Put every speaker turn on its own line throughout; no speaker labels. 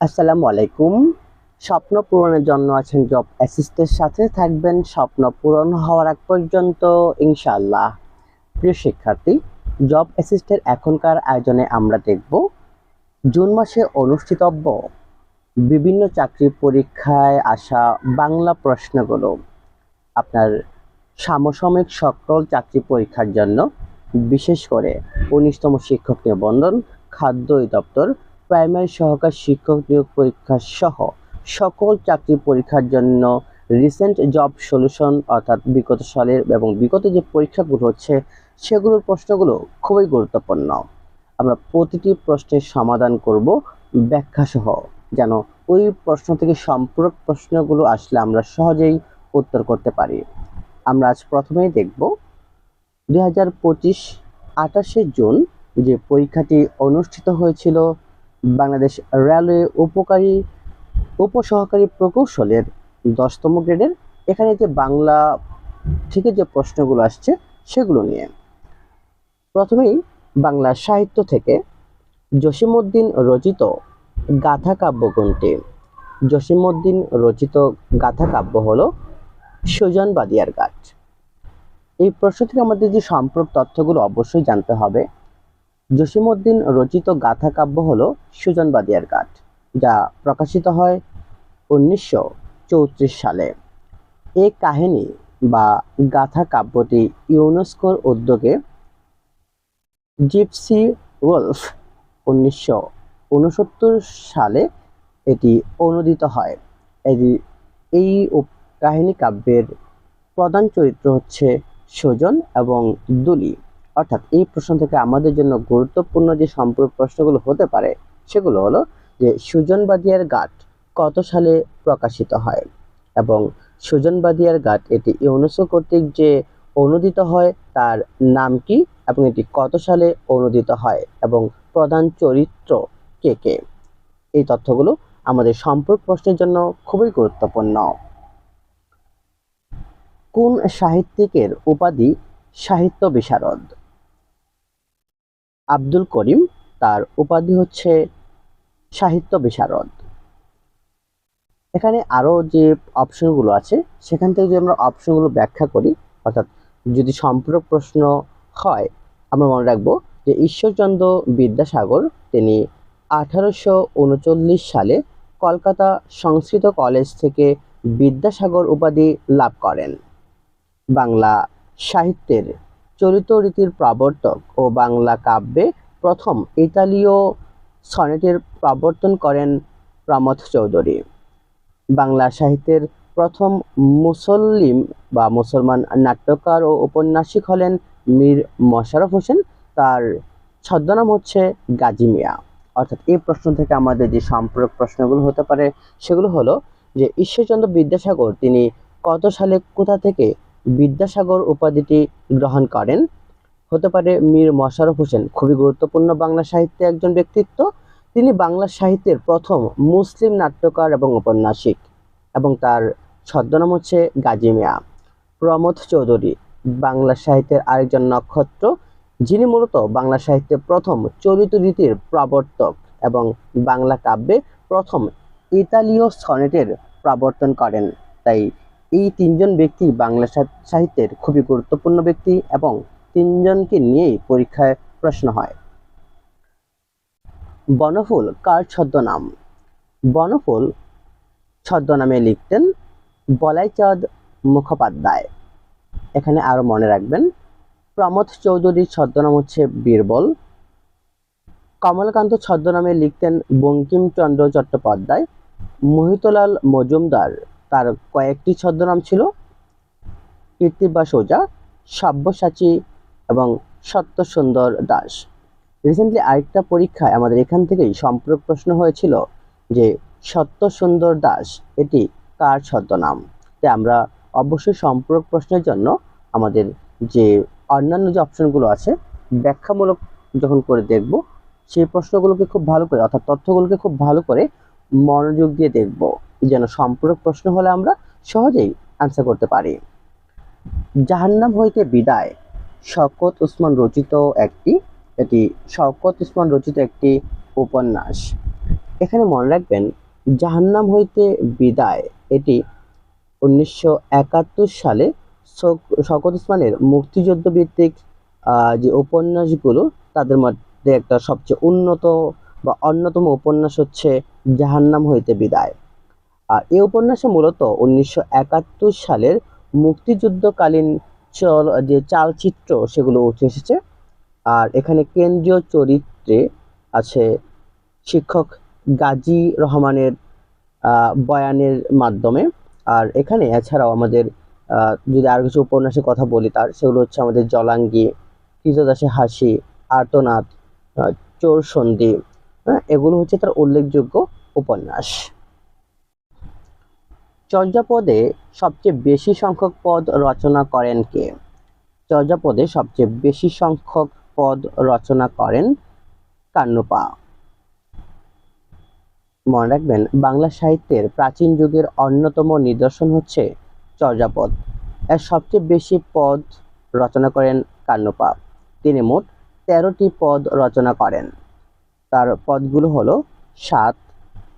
আসসালামু আলাইকুম। স্বপ্ন পূরণের জন্য আছেন জব অ্যাসিস্টের সাথে থাকবেন স্বপ্ন পূরণ হওয়ার আগ পর্যন্ত, ইনশাআল্লাহ। প্রিয় শিক্ষার্থী জব অ্যাসিস্টের এখনকার আয়োজনে আমরা দেখব জুন মাসে অনুষ্ঠিতব্য বিভিন্ন চাকরি পরীক্ষায় আসা বাংলা প্রশ্নগুলো। আপনার সমসাময়িক সকল চাকরি পরীক্ষার জন্য বিশেষ করে উনিশতম শিক্ষক নিবন্ধন, খাদ্য দপ্তর প্রাইমারি সহকার শিক্ষক নিয়োগ পরীক্ষা সহ সকল চাকরি পরীক্ষার জন্য রিসেন্ট জব সলিউশন অর্থাৎ বিগত সালের এবং বিগত যে পরীক্ষাগুলো হচ্ছে, সেগুলোর প্রশ্নগুলো খুবই গুরুত্বপূর্ণ। আমরা প্রতিটি প্রশ্নের সমাধান করব ব্যাখ্যা সহ যেন ওই প্রশ্ন থেকে সম্পূরক প্রশ্নগুলো আসলে আমরা সহজেই উত্তর করতে পারি। আমরা আজ প্রথমেই দেখব, দুই হাজার পঁচিশ আঠাশে জুন যে পরীক্ষাটি অনুষ্ঠিত হয়েছিল বাংলাদেশ রেলওয়ে উপকারী, উপসহকারী প্রকৌশলের দশতম গ্রেডের এখানে যে বাংলা থেকে যে প্রশ্নগুলো আসছে সেগুলো নিয়ে। প্রথমেই বাংলা সাহিত্য থেকে জসিমউদ্দিন রচিত গাথা কাব্য কোনটি? জসিমউদ্দিন রচিত গাথা কাব্য হল সুজন বাদিয়ার গাছ। এই প্রশ্ন থেকে আমাদের যে সম্পর্ক তথ্যগুলো অবশ্যই জানতে হবে। জসিমউদ্দিন রচিত গাথা কাব্য হল সুজন বাদিয়ার গাঠ যা প্রকাশিত হয় উনিশশো চৌত্রিশ সালে। এই কাহিনী বা গাথা কাব্যটি ইউনেস্কোর উদ্যোগে জিপসি ওলফ উনিশশো সালে এটি অনুদিত হয়। এটি, এই কাহিনী কাব্যের প্রধান চরিত্র হচ্ছে সুজন এবং দুলি। অর্থাৎ এই প্রশ্ন থেকে আমাদের জন্য গুরুত্বপূর্ণ যে সম্পর্ক প্রশ্নগুলো হতে পারে, সেগুলো হলো যে সুজন বাদিয়ার গাঠ কত সালে প্রকাশিত হয় এবং সুজন বাদিয়ার গাঠ এটি ইউনেস্কো কর্তৃক যে অনুদিত হয় তার নাম কি এবং এটি কত সালে অনুদিত হয় এবং প্রধান চরিত্র কে কে? এই তথ্যগুলো আমাদের সম্পর্ক প্রশ্নের জন্য খুবই গুরুত্বপূর্ণ। কোন সাহিত্যিকের উপাধি সাহিত্য বিশারদ? আব্দুল করিম, তার উপাধি হচ্ছে সাহিত্য বিশারদ। এখানে আরও যে অপশনগুলো আছে, সেখান থেকে যদি আমরা অপশনগুলো ব্যাখ্যা করি, অর্থাৎ যদি সম্পূরক প্রশ্ন হয়, আমরা মনে রাখব যে ঈশ্বরচন্দ্র বিদ্যাসাগর, তিনি আঠারোশো উনচল্লিশ সালে কলকাতা সংস্কৃত কলেজ থেকে বিদ্যাসাগর উপাধি লাভ করেন। বাংলা সাহিত্যের চরিত রীতির প্রবর্তক ও বাংলা কাব্যে প্রথম ইতালীয় সনেটের প্রবর্তন করেন প্রমথ চৌধুরী। বাংলা সাহিত্যের প্রথম মুসলিম বা মুসলমান নাট্যকার ও উপন্যাসিক হলেন মীর মশারফ হোসেন। তার ছদ্মনাম হচ্ছে গাজী মিয়া। অর্থাৎ এই প্রশ্ন থেকে আমাদের যে সম্পর্ক প্রশ্নগুলো হতে পারে, সেগুলো হলো যে ঈশ্বরচন্দ্র বিদ্যাসাগর তিনি কত সালে কোথা থেকে বিদ্যাসাগর উপাধিটি গ্রহণ করেন। হতে পারে মীর মশারফ হোসেন, খুবই গুরুত্বপূর্ণ বাংলা সাহিত্যে একজন ব্যক্তিত্ব। তিনি বাংলা সাহিত্যের প্রথম মুসলিম নাট্যকার এবং ঔপন্যাসিক এবং তার ছদ্মনাম হচ্ছে গাজী মিয়া। প্রমথ চৌধুরী, বাংলা সাহিত্যের আরেকজন নক্ষত্র, যিনি মূলত বাংলা সাহিত্যের প্রথম চরিত রীতির প্রবর্তক এবং বাংলা কাব্যে প্রথম ইতালীয় সনেটের প্রবর্তন করেন। তাই এই তিনজন ব্যক্তি বাংলা সাহিত্যের খুবই গুরুত্বপূর্ণ ব্যক্তি এবং তিনজনকে নিয়েই পরীক্ষায় প্রশ্ন হয়। বনফুল কার ছদ্মনাম? বনফুল ছদ্মনামে লিখতেন বলাইচাঁদ মুখোপাধ্যায়। এখানে আরও মনে রাখবেন প্রমথ চৌধুরীর ছদ্মনাম হচ্ছে বীরবল। কমলকান্ত ছদ্মনামে লিখতেন বঙ্কিমচন্দ্র চট্টোপাধ্যায়। মোহিতলাল মজুমদার তার কয়েকটি ছদ্মনাম ছিল। কীর্তিবাস ওঝা সাব্যসাচী এবং সত্যসুন্দর দাস। রিসেন্টলি আরেকটা পরীক্ষায় আমাদের এখান থেকেই সম্পর্ক প্রশ্ন হয়েছিল যে, সত্যসুন্দর দাস, এটি কার ছদ্মনাম? তাই আমরা অবশ্যই সম্পর্ক প্রশ্নের জন্য আমাদের যে অন্যান্য যে অপশনগুলো আছে, ব্যাখ্যামূলক যখন করে দেখব, সেই প্রশ্নগুলোকে খুব ভালো করে, অর্থাৎ তথ্যগুলোকে খুব ভালো করে মনোযোগ দিয়ে দেখব। যেন সম্পূরক প্রশ্ন হলে আমরা সহজেই আনসার করতে পারি। জাহান্নাম হইতে বিদায়। শওকত উসমান রচিত একটি, এটি শওকত উসমান রচিত একটি উপন্যাস। এখানে মনে রাখবেন, জাহান্নাম হইতে বিদায়, এটি উনিশশো একাত্তর সালে শক- শওকত ওসমানের মুক্তিযুদ্ধ ভিত্তিক যে উপন্যাসগুলো, তাদের মধ্যে একটা সবচেয়ে উন্নত বা অন্যতম উপন্যাস হচ্ছে জাহান্নাম হইতে বিদায়। আর এই উপন্যাসে মূলত উনিশশো একাত্তর সালের মুক্তিযুদ্ধকালীন চল, যে চালচিত্র সেগুলো উঠে এসেছে। আর এখানে কেন্দ্রীয় চরিত্রে আছে শিক্ষক গাজী রহমানের বয়ানের মাধ্যমে। আর এখানে এছাড়াও আমাদের যদি আরও কিছু উপন্যাসের কথা বলি তার, সেগুলো হচ্ছে আমাদের জলাঙ্গি কৃতদাসে হাসি, আর্তনাদ চোর সন্ধি হ্যাঁ এগুলো হচ্ছে তার উল্লেখযোগ্য উপন্যাস। চর্যাপদে সবচেয়ে বেশি সংখ্যক পদ রচনা করেন কে? চর্যাপদে সবচেয়ে বেশি সংখ্যক পদ রচনা করেন কান্নপা। মনে রাখবেন, বাংলা সাহিত্যের প্রাচীন যুগের অন্যতম নিদর্শন হচ্ছে চর্যাপদ। এর সবচেয়ে বেশি পদ রচনা করেন কান্নপা। তিনি মোট তেরোটি পদ রচনা করেন। তার পদগুলো হলো সাত,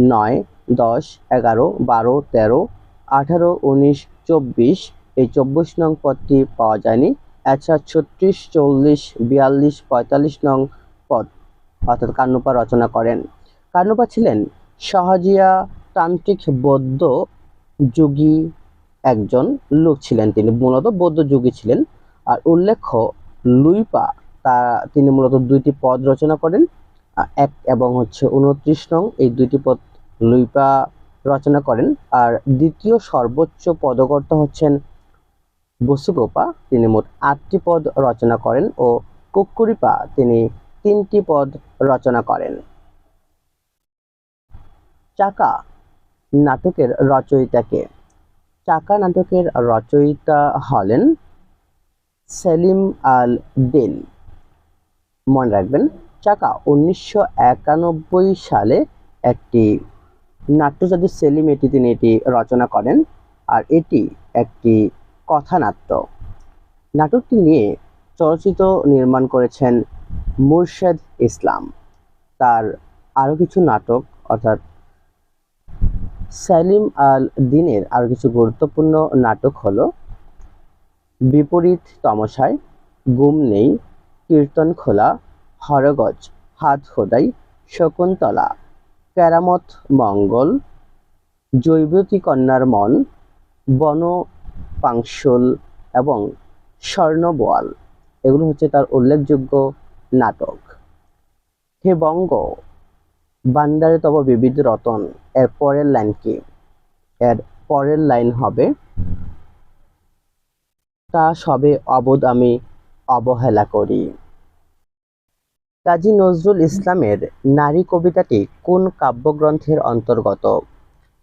নয়, দশ, এগারো, বারো, তেরো আঠারো, উনিশ, চব্বিশ। এই চব্বিশ নং পদটি পাওয়া যায়নি। এছাড়া ছত্রিশ, চল্লিশ, বিয়াল্লিশ, পঁয়তাল্লিশ নং পদ। অর্থাৎ কান্নপা রচনা করেন। কান্নপা ছিলেন সহজিয়া তান্ত্রিক বৌদ্ধ যোগী একজন লোক ছিলেন তিনি। মূলত বৌদ্ধ যোগী ছিলেন। আর উল্লেখ্য, লুইপা তা, তিনি মূলত দুইটি পদ রচনা করেন। এক এবং হচ্ছে উনত্রিশ নং। এই দুইটি পদ লুইপা রচনা করেন। আর দ্বিতীয় সর্বোচ্চ পদকর্তা হচ্ছেন বসুগোপা তিনি মোট আটটি পদ রচনা করেন ও কুক্কুরিপা তিনি তিনটি পদ রচনা করেন। চাকা নাটকের রচয়িতাকে। চাকা নাটকের রচয়িতা হলেন সেলিম আল দিন। মনে রাখবেন, চাকা উনিশশো একানব্বই সালে একটি নাট্যজাতি সেলিম এটি তিনি এটি রচনা করেন আর এটি একটি কথানাট্য। নাটকটি নিয়ে চলচ্চিত্র নির্মাণ করেছেন মুর্শেদ ইসলাম। তার আরও কিছু নাটক, অর্থাৎ সেলিম আল দিনের আরও কিছু গুরুত্বপূর্ণ নাটক হলো বিপরীত তমসায়, গুম নেই, কীর্তন খোলা, হরগজ, হাত খোদাই, শকুন্তলা। কেরামত, মঙ্গল জৈবতী কন্যার মন, বন, পাংশল এবং স্বর্ণবোয়াল। এগুলো হচ্ছে তার উল্লেখযোগ্য নাটক। হে বঙ্গ বান্দারে তব বিবিধ রতন, এর পরের লাইন কি? এর পরের লাইন হবে, তা সবে অবোধ আমি অবহেলা করি। কাজী নজরুল ইসলামের নারী কবিতাটি কোন কাব্যগ্রন্থের অন্তর্গত?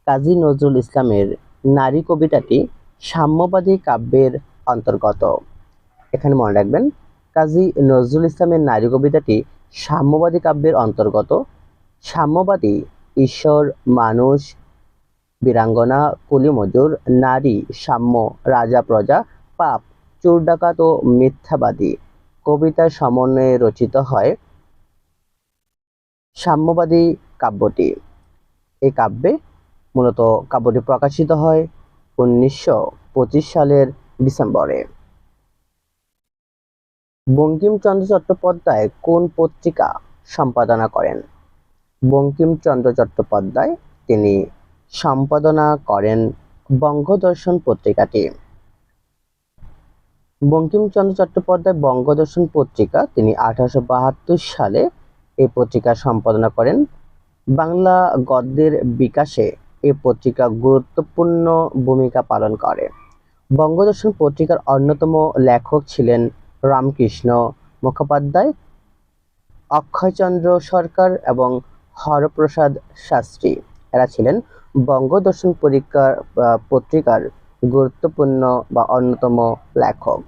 কাজী নজরুল ইসলামের নারী কবিতাটি সাম্যবাদী কাব্যের অন্তর্গত। এখানে মনে রাখবেন, কাজী নজরুল ইসলামের নারী কবিতাটি সাম্যবাদী কাব্যের অন্তর্গত। সাম্যবাদী ঈশ্বর, মানুষ, বীরাঙ্গনা, কুলিমজুর, নারী, সাম্য, রাজা, প্রজা, পাপ, চোর, ডাকাত ও মিথ্যাবাদী। কবিতার সমন্বয়ে রচিত হয় সাম্যবাদী কাব্যটি। এই কাব্যে মূলত কাব্যটি প্রকাশিত হয় উনিশশো পঁচিশ সালের ডিসেম্বরে। বঙ্কিমচন্দ্র চট্টোপাধ্যায় কোন পত্রিকা সম্পাদনা করেন? বঙ্কিমচন্দ্র চট্টোপাধ্যায় তিনি সম্পাদনা করেন বঙ্গদর্শন পত্রিকাটি। বঙ্কিমচন্দ্র চট্টোপাধ্যায় বঙ্গদর্শন পত্রিকা তিনি আঠারোশো বাহাত্তর সালে এই পত্রিকা সম্পাদনা করেন। বাংলা গদ্যের বিকাশে এই পত্রিকা গুরুত্বপূর্ণ ভূমিকা পালন করে। বঙ্গদর্শন পত্রিকার অন্যতম লেখক ছিলেন রামকৃষ্ণ মুখোপাধ্যায়, অক্ষয়চন্দ্র সরকার এবং হরপ্রসাদ শাস্ত্রী। এরা ছিলেন বঙ্গদর্শন পরীক্ষার পত্রিকার গুরুত্বপূর্ণ বা অন্যতম লেখক।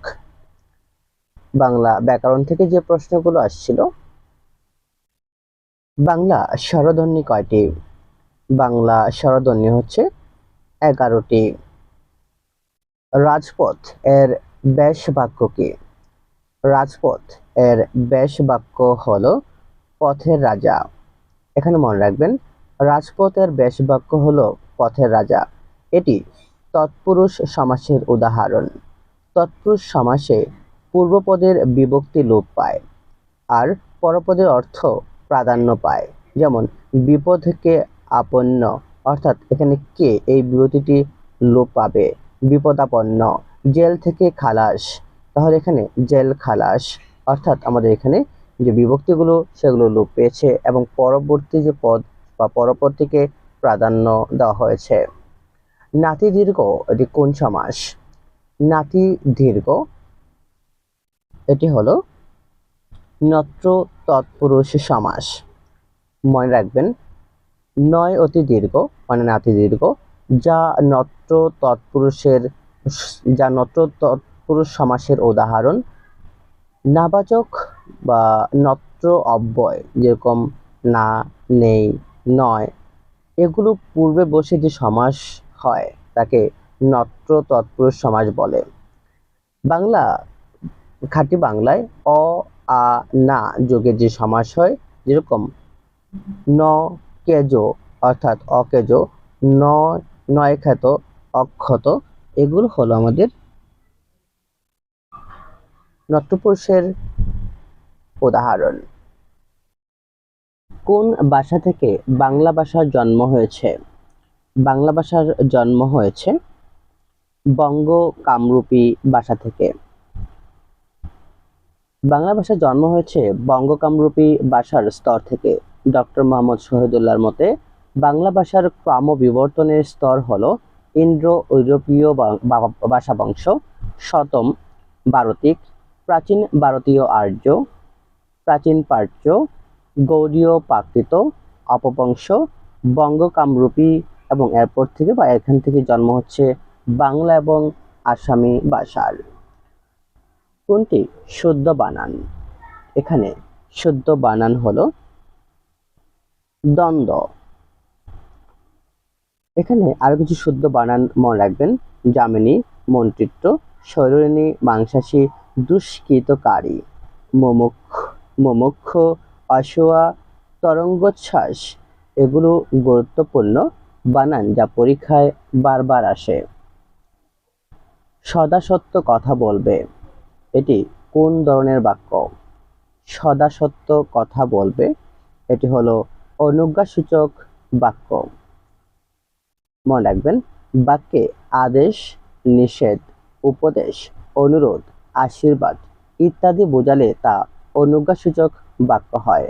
বাংলা ব্যাকরণ থেকে যে প্রশ্নগুলো আসছিল বাংলা স্বরধ্বনি কয়টি? বাংলা স্বরধ্বনি হচ্ছে এগারোটি। রাজপথ এর ব্যাস বাক্য কি? রাজপথ এর ব্যাস বাক্য হলো পথের রাজা। এখানে মনে রাখবেন, রাজপথের বেশবাক্য হল পথের রাজা। এটি তৎপুরুষ সমাসের উদাহরণ। তৎপুরুষ সমাসে পূর্বপদের বিভক্তি লোপ পায়। আর পরপদের অর্থ প্রাধান্য পায়। যেমন, বিপদকে আপন্ন, অর্থাৎ এখানে কে? এই বিভূতিটি লোপ পাবে। বিপদাপন্ন, জেল থেকে খালাস। তাহলে এখানে জেল খালাস, অর্থাৎ আমাদের এখানে যে বিভক্তিগুলো, সেগুলো লোপ পেয়েছে এবং পরবর্তী যে পদ বা পরবর্তীকে প্রাধান্য দেওয়া হয়েছে। নাতি দীর্ঘ, এটি কোন সমাস? নাতি দীর্ঘ, এটি হলো নত্র তৎপুরুষ সমাস। মনে রাখবেন, নয় অতি দীর্ঘ মানে নাতি দীর্ঘ, যা নত্র তৎপুরুষের, যা নত্র তৎপুরুষ সমাসের উদাহরণ। নাবাচক বা নত্র অব্যয়, যেরকম না, নেই, নয়, এগুলো পূর্বে বসে যে সমাস হয়, তাকে নত্র তৎপুরুষ সমাস বলে। বাংলা, খাঁটি বাংলায় অ আ, না, যোগে যে সমাস হয়, যেরকম ন কেজো, অর্থাৎ অকেজো নয় নয় খ্যাত অক্ষত, এগুলো হলো আমাদের নট্যপুরুষের উদাহরণ। কোন ভাষা থেকে বাংলা ভাষার জন্ম হয়েছে? বাংলা ভাষার জন্ম হয়েছে বঙ্গ কামরূপী ভাষা থেকে। বাংলা ভাষার জন্ম হয়েছে বঙ্গকামরূপী ভাষার স্তর থেকে। ডক্টর মোহাম্মদ শহীদুল্লাহর মতে, বাংলা ভাষার ক্রমবিবর্তনের স্তর হল ইন্দ্র ইউরোপীয় ভাষা বংশ, শতম ভারতিক প্রাচীন ভারতীয় আর্য, প্রাচীন প্রাচ্য গৌরীয় প্রাকৃত, অপবংশ, বঙ্গকামরূপী এবং এরপর থেকে বা এখান থেকে জন্ম হচ্ছে বাংলা এবং আসামি ভাষার। কোনটি? শুদ্ধ বানান। এখানে শুদ্ধ বানান হলো দ্বন্দ্ব। এখানে আরও কিছু শুদ্ধ বানান মনে রাখবেন। জামিনী মন্ত্রিত্ব শৈরিণী মাংসাশী, দুষ্কৃতকারী, মুমুক্ষ মুমুক্ষ, অসোয়া, তরঙ্গোচ্ছ্বাস। এগুলো গুরুত্বপূর্ণ বানান যা পরীক্ষায় বারবার আসে। সদা সত্য কথা বলবে। এটি কোন ধরনের বাক্য? সদা সত্য কথা বলবে। এটি হলো অনুজ্ঞাসূচক বাক্য। মনে রাখবেন, বাক্যে আদেশ, নিষেধ, উপদেশ, অনুরোধ, আশীর্বাদ ইত্যাদি বোঝালে তা অনুজ্ঞাসূচক বাক্য হয়।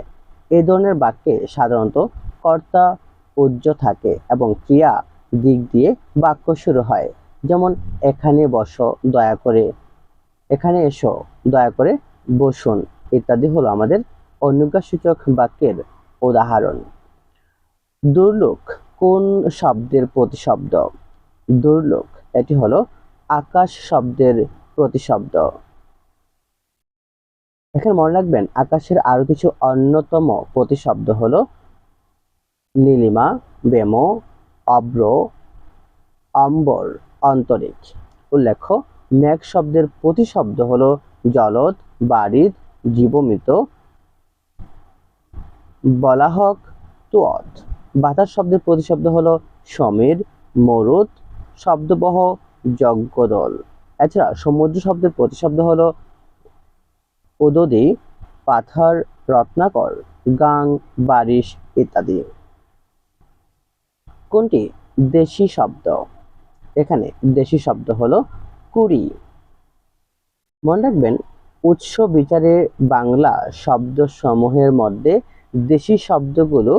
এ ধরনের বাক্যে সাধারণত কর্তা উজ্জ থাকে এবং ক্রিয়া দিক দিয়ে বাক্য শুরু হয়। যেমন, এখানে বসো, দয়া করে এখানে এসো, দয়া করে বসুন। ইত্যাদি হলো আমাদের অনুজ্ঞাসূচক বাক্যের উদাহরণ। দুর্লোক কোন শব্দের প্রতিশব্দ? দুর্লোক এটি হলো আকাশ শব্দের প্রতিশব্দ। এখানে মনে রাখবেন, আকাশের আরও কিছু অন্যতম প্রতিশব্দ হলো নীলিমা, বেম, অব্র, অম্বর অন্তরিক উল্লেখ্য মেঘ শব্দের প্রতিশব্দ হলো জলদ বারিদ জীবমিত। বলাহক তুয়ত। বাতাস শব্দের প্রতিশব্দ হল সমীর, মরুত, শব্দবহ, যজ্ঞদল। এছাড়া সমুদ্র শব্দের প্রতিশব্দ হলো উদদি, পাথর, রত্নাকর, গাং, বারিশ ইত্যাদি। কোনটি? দেশি শব্দ। এখানে দেশি শব্দ হলো কুড়ি মনে রাখবেন, উৎস বিচারে বাংলা শব্দ সমূহের মধ্যে দেশি শব্দগুলো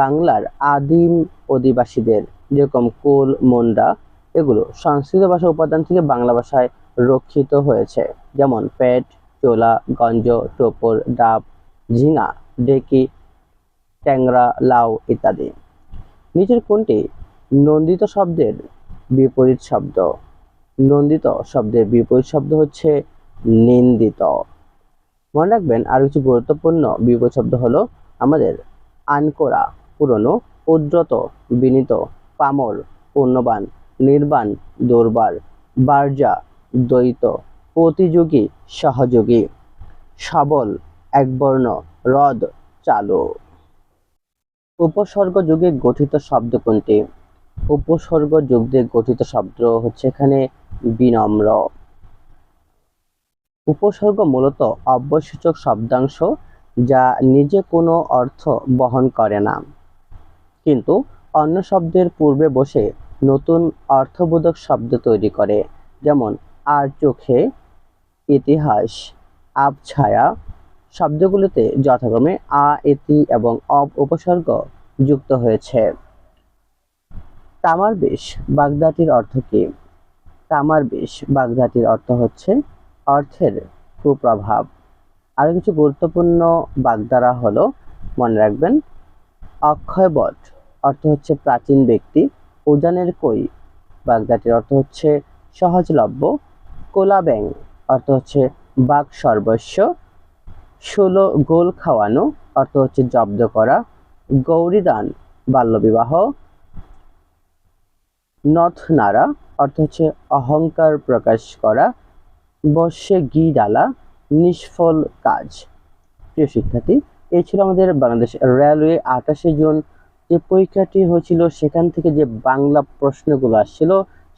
বাংলার আদিম অধিবাসীদের, যেরকম কোল, মন্ডা, এগুলো সংস্কৃত ভাষা উপাদান থেকে বাংলা ভাষায় রক্ষিত হয়েছে। যেমন পেট চোলা, গঞ্জ, টোপর, ডাব, ঝিঙা, ডেকি, ট্যাংরা, লাউ ইত্যাদি। নিচের কোনটি নন্দিত শব্দের বিপরীত শব্দ? নন্দিত শব্দের বিপরীত শব্দ হচ্ছে নিন্দিত। মনে রাখবেন আর কিছু গুরুত্বপূর্ণ বিপরীত শব্দ হলো আমাদের আনকোরা, পুরনো উদ্রত বিনীত পামর পূর্ণবান, নির্বাণ, দুর্বার, বার্জা, দ্বৈত, প্রতিযোগী, সহযোগী, সবল, একবর্ণ হ্রদ চালু। উপসর্গ যুগে গঠিত শব্দ কোনটি? উপসর্গ যুগ গঠিত শব্দ হচ্ছে এখানে বিনম্র। উপসর্গ মূলত অব্যসূচক শব্দাংশ যা নিজে কোনো অর্থ বহন করে না। কিন্তু অন্য শব্দের পূর্বে বসে নতুন অর্থবোধক শব্দ তৈরি করে, যেমন আর চোখে ইতিহাস আবছায়া শব্দগুলোতে যথাক্রমে আ এতি এবং অব উপসর্গ যুক্ত হয়েছে। তামার বিষ বাগদাটির অর্থ কি? তামার বিষ বাগদাটির অর্থ হচ্ছে অর্থের কুপ্রভাব। আরও কিছু গুরুত্বপূর্ণ বাগধারা হলো, মনে রাখবেন অক্ষয় অক্ষয়বট অর্থ হচ্ছে প্রাচীন ব্যক্তি, উজানের কই বাগদাটির অর্থ হচ্ছে সহজলভ্য কোলাব্যাং অর্থ হচ্ছে বাঘ সর্বস্ব ষোলো গোল খাওয়ানো অর্থ হচ্ছে জব্দ করা, গৌরীদান বাল্যবিবাহ নথ নাড়া অর্থ হচ্ছে অহংকার প্রকাশ করা, বর্ষে ঘি ডালা নিষ্ফল কাজ। প্রিয় শিক্ষার্থী, এই ছিল আমাদের বাংলাদেশ রেলওয়ে আঠাশে জুন। যে পরীক্ষাটি হয়েছিল, সেখান থেকে যে বাংলা প্রশ্নগুলো আসছিল,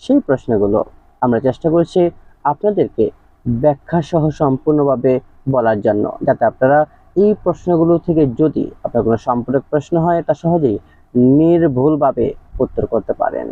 সেই প্রশ্নগুলো আমরা চেষ্টা করেছি আপনাদেরকে ব্যাখ্যা সহ সম্পূর্ণভাবে বলার জন্য, যাতে আপনারা এই প্রশ্নগুলো থেকে যদি আপনার কোনো সম্পর্ক প্রশ্ন হয়, তা সহজেই নির্ভুলভাবে উত্তর করতে পারেন।